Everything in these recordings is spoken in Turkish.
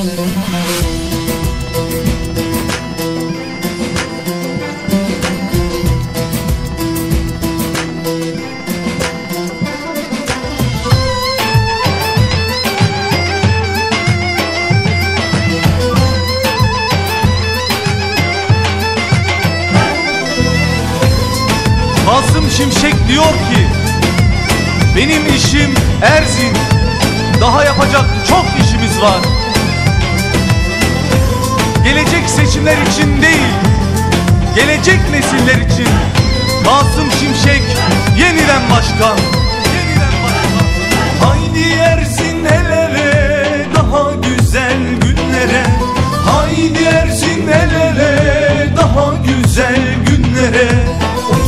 Kasım Şimşek diyor ki Benim işim Erzin. Daha yapacak çok işimiz var seçimler için değil Gelecek nesiller için. Kasım Şimşek yeniden başkan. Yeniden başkan. Haydi Erzin el ele Daha güzel günlere. Haydi Erzin el ele Daha güzel günlere.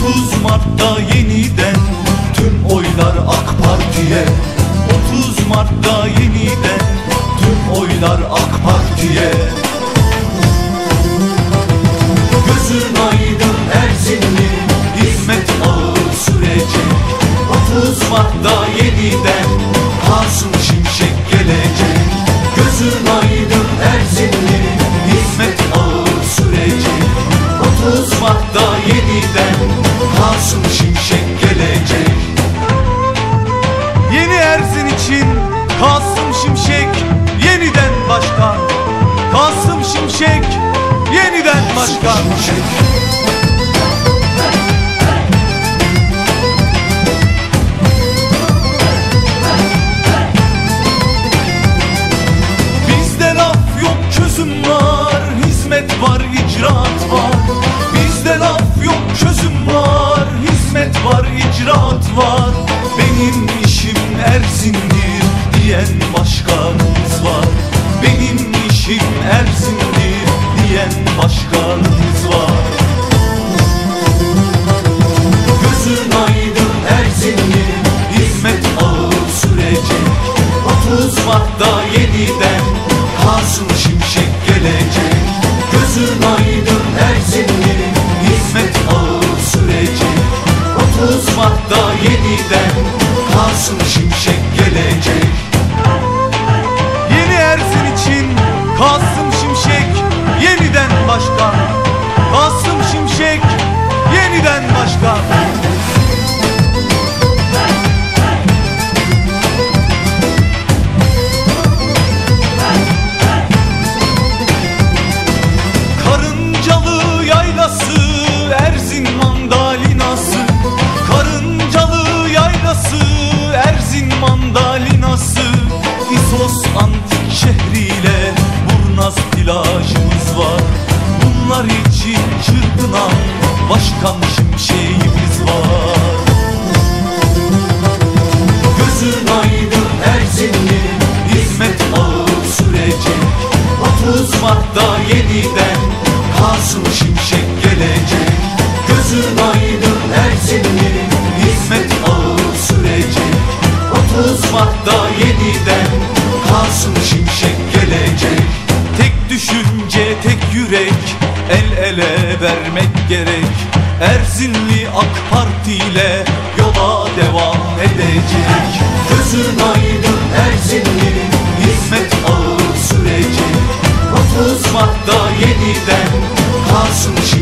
30 Mart'ta yeniden tüm oylar AK Parti'ye. 30 Mart'ta yeniden tüm oylar AK Parti'ye 30 Mart'ta yeniden Kasım Şimşek gelecek. Yeni Erzin için Kasım Şimşek yeniden başkan. Kasım Şimşek yeniden başkan. Bizde Erzin'dir diyen başkanımız var. Benim işim Erzin'dir diyen başkanımız var. Gözün aydın Erzinli hizmet ağı sürecek. 30 Mart'ta yeniden Kasım Şimşek gelecek. Gözün aydın Erzinli hizmet ağı sürecek. 30 Mart'ta yeniden Kasım Şimşek Başkan şimşeğimiz var. Gözün aydın Erzinli hizmet ağı sürecek. 30 Mart'ta yeniden Kasım Şimşek gelecek. Gözün aydın Erzinli hizmet ağı sürecek. 30 Mart'ta yeniden Kasım Şimşek gelecek. Tek düşünce tek yürek El ele vermek gerek Erzinli AK Parti ile yola devam edecek. Gözün aydın Erzinli hizmet ağı sürecek. 30 Mart'ta yeniden Kasım Şimşek